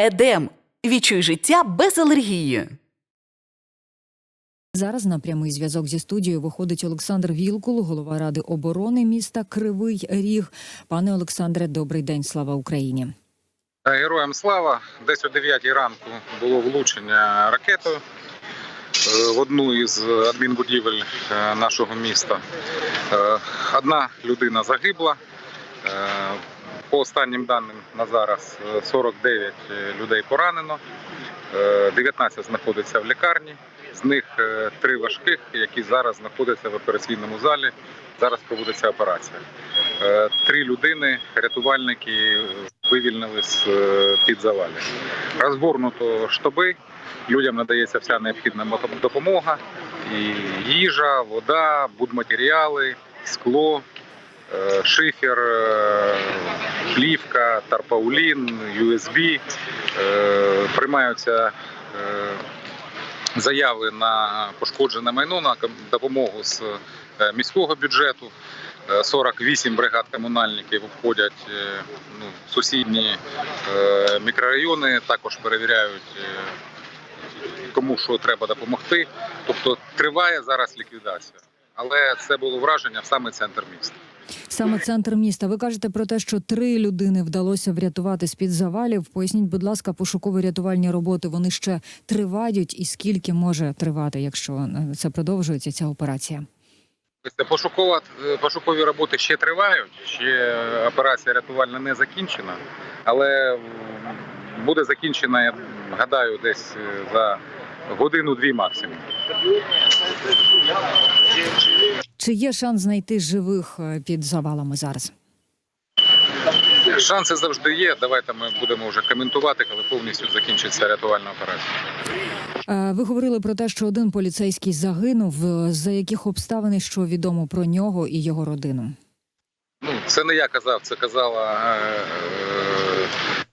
Едем. Відчуй життя без алергії. Зараз на прямий зв'язок зі студією виходить Олександр Вілкул, голова ради оборони міста Кривий Ріг. Пане Олександре, добрий день, слава Україні. Героям слава! Десь о 9 ранку було влучення ракетою е, в одну із адмінбудівель е, нашого міста. Е, Одна людина загибла. Е, По останнім даним на зараз е, 49 людей поранено, Е, 19 знаходиться в лікарні. З них е, три важких, які зараз знаходяться в операційному залі. Зараз проводиться операція. Е, Три людини, рятувальники, вивільнили з е, під завалів. Розгорнуто штаби. Людям надається вся необхідна допомога: і їжа, вода, будматеріали, скло, е, шифер, е, плівка, тарпаулін, USB. Е, Приймаються е, заяви на пошкоджене майно на допомогу з е, міського бюджету. Е, 48 бригад комунальників обходять е, ну, сусідні е, мікрорайони, також перевіряють, е, кому що треба допомогти. Тобто триває зараз ліквідація. Але це було враження в саме центр міста. Саме центр міста. Ви кажете про те, що три людини вдалося врятувати з під завалів. Поясніть, будь ласка, пошуково-рятувальні роботи вони ще тривають, і скільки може тривати, якщо е, це продовжується ця операція? Тобто Пошукова, пошукові роботи ще тривають, ще операція рятувальна не закінчена, але буде закінчена, я гадаю, десь е, за годину-дві максимум. Чи є шанс знайти живих е, під завалами зараз? Шанси завжди є. Давайте ми будемо вже коментувати, коли повністю закінчиться рятувальна операція. Е, Ви говорили про те, що один поліцейський загинув. Е, За яких обставин що відомо про нього і його родину? Ну, це не я казав, це казала е,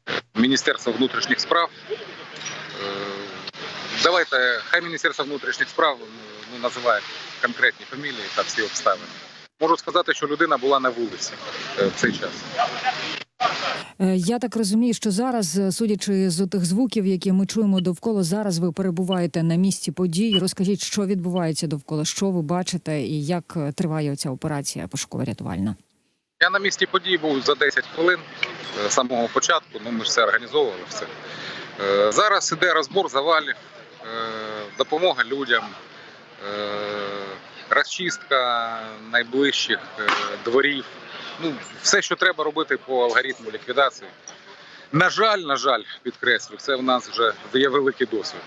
е, Міністерство внутрішніх справ. Е, давайте, хай Міністерство внутрішніх справ ну, називає конкретні фамілії та всі обставини. Можу сказати, що людина була на вулиці е, в цей час. Е, Я так розумію, що зараз, е, судячи з тих звуків, які ми чуємо довкола, зараз ви перебуваєте на місці подій. Розкажіть, що відбувається довкола, що ви бачите, і як триває ця операція пошуково-рятувальна? Я на місці подій був за 10 хвилин з самого початку. Ну ми ж все організовували. Все. Зараз іде розбор завалів, допомога людям, розчистка найближчих е, дворів. Ну, все, що треба робити по алгоритму ліквідації. На жаль, на жаль, підкреслю, це в нас вже є великий досвід.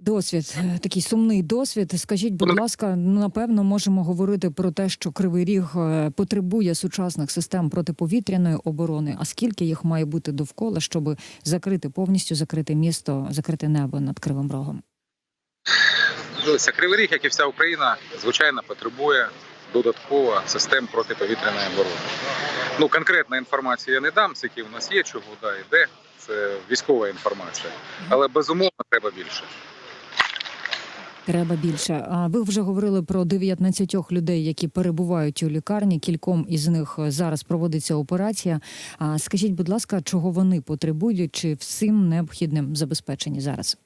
Досвід е, такий сумний досвід. Скажіть, будь ласка, ну напевно можемо говорити про те, що Кривий Ріг е, потребує сучасних систем протиповітряної оборони. А скільки їх має бути довкола, щоб закрити повністю закрити місто, закрити небо над Кривим Рогом? Дивіться, Кривий Ріг, як і вся Україна, звичайно, потребує додатково систем протиповітряної оборони. Ну, конкретна інформація я не дам, скільки у нас є, чого да, і де. Це військова інформація. Але безумовно треба більше. Треба більше. А ви вже говорили про 19 людей, які перебувають у лікарні. Кільком із них зараз проводиться операція. А скажіть, будь ласка, чого вони потребують, чи всім необхідним забезпечені зараз?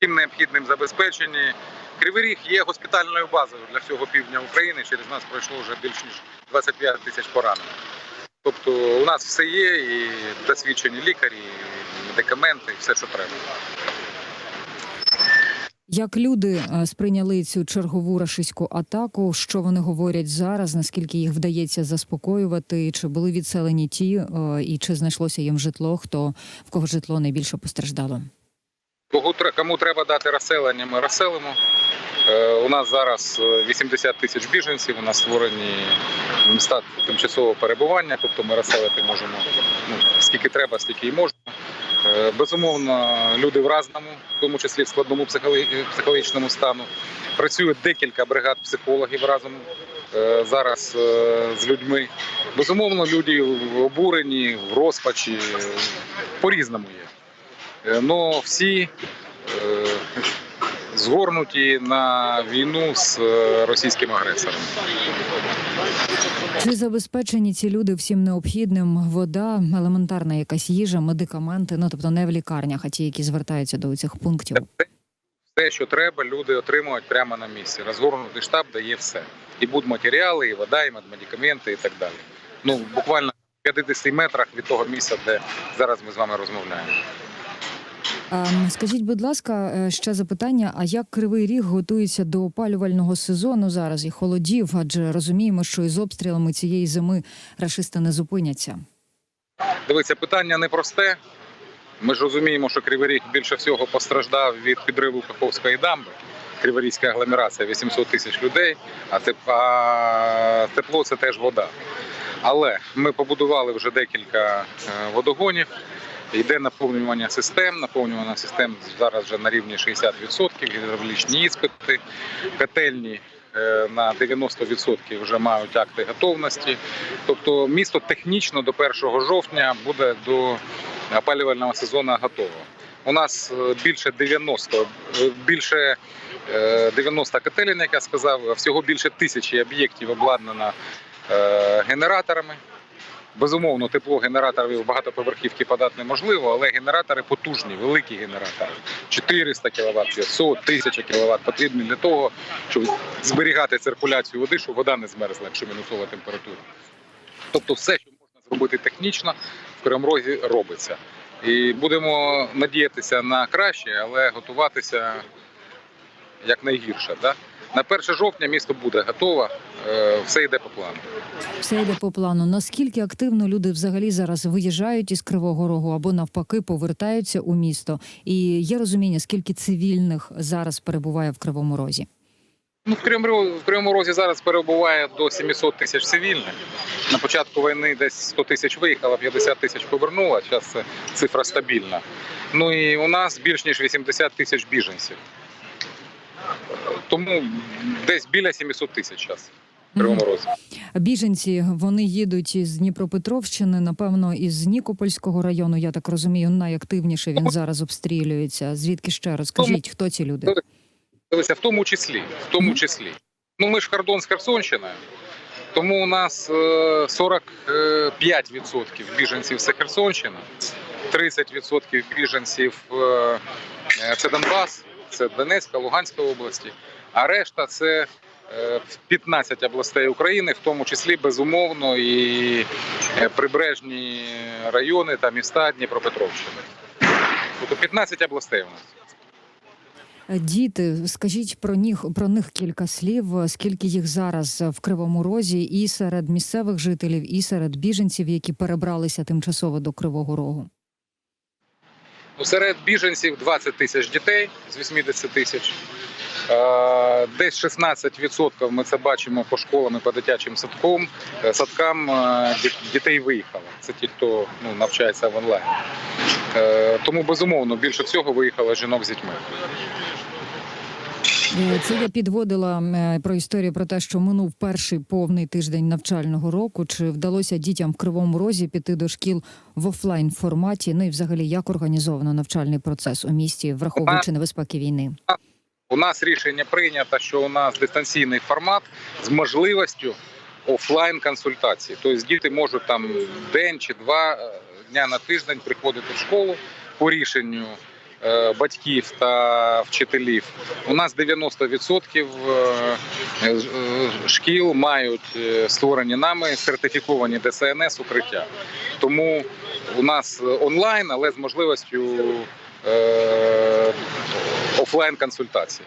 Тим необхідним забезпеченні. Кривий Ріг є госпітальною базою для всього півдня України. Через нас пройшло вже більш ніж 25 тисяч поранених. Тобто у нас все є, і досвідчені лікарі, і медикаменти, і все, що треба. Як люди е, сприйняли цю чергову рашистську атаку? Що вони говорять зараз? Наскільки їх вдається заспокоювати? Чи були відселені ті, е, і чи знайшлося їм житло? Хто в кого житло найбільше постраждало? Кому треба дати розселення, ми розселимо. Е, У нас зараз е, 80 тисяч біженців. У нас створені міста тимчасового перебування, тобто ми розселити можемо ну, скільки треба, стільки і можна. Е, Безумовно, люди в разному, в тому числі в складному психологічному стану. Працює декілька бригад психологів разом е, зараз е, з людьми. Безумовно, люди обурені, в розпачі, е, по-різному є. Е, Но всі е, згорнуті на війну з е, російським агресором. Чи забезпечені ці люди всім необхідним? Вода, елементарна якась їжа, медикаменти, ну тобто не в лікарнях, а ті, які звертаються до цих пунктів. Все, що треба, люди отримують прямо на місці. Розгорнутий штаб дає все. І будматеріали, і вода, і медикаменти, і так далі. Ну, буквально в 50 метрах від того місця, де зараз ми з вами розмовляємо. Ем, Скажіть, будь ласка, е, ще запитання: а як кривий ріг готується до опалювального сезону зараз і холодів? Адже розуміємо, що із обстрілами цієї зими рашисти не зупиняться. Дивіться, питання непросте. Ми ж розуміємо, що Кривий Ріг більше всього постраждав від підриву Каховської дамби. Криворізька агломерація 800 тисяч людей, а теп- тепло це теж вода. Але ми побудували вже декілька е, водогонів. Йде наповнювання систем. Наповнювання систем зараз вже на рівні 60%, гідравлічні іспити, котельні е, на 90% вже мають акти готовності. Тобто місто технічно до 1 жовтня буде до опалювального сезону готово. У нас е, більше 90, е, більше е, 90 котелень, як я сказав, всього більше тисячі об'єктів обладнано генераторами. Безумовно, тепло генераторів багатоповерхівки подати неможливо, але генератори потужні, великі генератори. 400 кВт, 500, 1000 кВт потрібні для того, щоб зберігати циркуляцію води, щоб вода не змерзла, якщо мінусова температура. Тобто, все, що можна зробити технічно, в Кривомрозі робиться. І будемо надіятися на краще, але готуватися як найгірше. Да? На 1 жовтня місто буде готове, все йде по плану. Все йде по плану. Наскільки активно люди взагалі зараз виїжджають із Кривого Рогу або навпаки повертаються у місто? І є розуміння, скільки цивільних зараз перебуває в Кривому Розі? Ну, в Кривому, в Кривому Розі зараз перебуває до 700 тисяч цивільних. На початку війни десь 100 тисяч виїхало, 50 тисяч повернуло. Зараз це цифра стабільна. Ну і у нас більш ніж 80 тисяч біженців. Тому десь біля 700 тисяч зараз Кривому Розі. Біженці вони їдуть із Дніпропетровщини, напевно, із Нікопольського району. Я так розумію, найактивніше він зараз обстрілюється. Звідки ще розкажіть, хто ці люди? В тому числі, в тому числі. Ну ми ж кордон з Херсонщиною, тому у нас е, 45% біженців це Херсонщина, 30% біженців е, е, це Донбас, це Донецька, Луганська області, а решта це е, 15 областей України, в тому числі безумовно і е, прибережні райони та міста Дніпропетровщини. Тобто 15 областей у нас. Діти, скажіть про них про них кілька слів. Скільки їх зараз в Кривому Розі, і серед місцевих жителів, і серед біженців, які перебралися тимчасово до Кривого Рогу? Ну, серед біженців 20 тисяч дітей з 80 тисяч. Е, Десь 16% ми це бачимо по школам і по дитячим садкам. Е, Садкам е, дітей виїхало. Це ті, хто ну, навчається в онлайн. Тому безумовно більше всього виїхало жінок з дітьми. Це я підводила про історію про те, що минув перший повний тиждень навчального року. Чи вдалося дітям в Кривому Розі піти до шкіл в офлайн форматі? Ну і взагалі як організовано навчальний процес у місті, враховуючи небезпеки війни? У нас рішення прийнято, що у нас дистанційний формат з можливістю офлайн консультації. Тобто діти можуть там день чи два е, дня на тиждень приходити в школу по рішенню е, батьків та вчителів. У нас 90% е, шкіл мають створені нами сертифіковані ДСНС укриття. Тому у нас онлайн, але з можливістю офлайн консультації.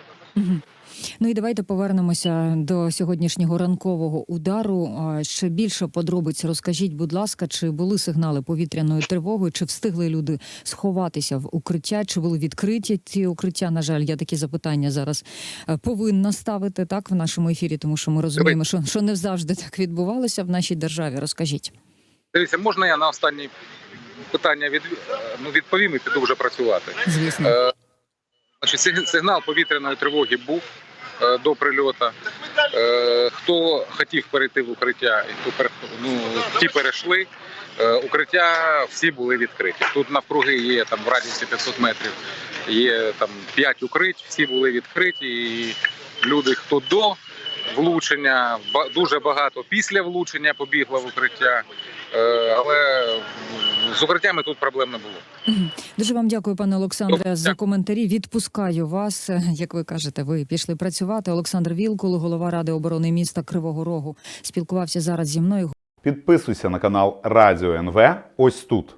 Ну і давайте повернемося до сьогоднішнього ранкового удару. Ще більше подробиць розкажіть, будь ласка, чи були сигнали повітряної тривоги, чи встигли люди сховатися в укриття, чи були відкриті ці укриття? На жаль, я такі запитання зараз е, повинна ставити так в нашому ефірі, тому що ми розуміємо, що, що не завжди так відбувалося в нашій державі. Розкажіть. Дивіться, можна я на останнє питання від, ну, відповім і піду вже працювати. Звісно, Е, Значить, сигнал повітряної тривоги був е, до прильоту. Е, Хто хотів перейти в укриття, і ну, ті перейшли. Е, Укриття всі були відкриті. Тут навкруги є там в радіусі 500 метрів Є там 5 укрить, всі були відкриті. І люди, хто до влучення, дуже багато після влучення побігло в укриття. Але з укриттями тут проблем не було. Дуже вам дякую, пане Олександре, за коментарі. Відпускаю вас. Як ви кажете, ви пішли працювати. Олександр Вілкул, голова ради оборони міста Кривого Рогу, спілкувався зараз зі мною. Підписуйся на канал Радіо НВ ось тут.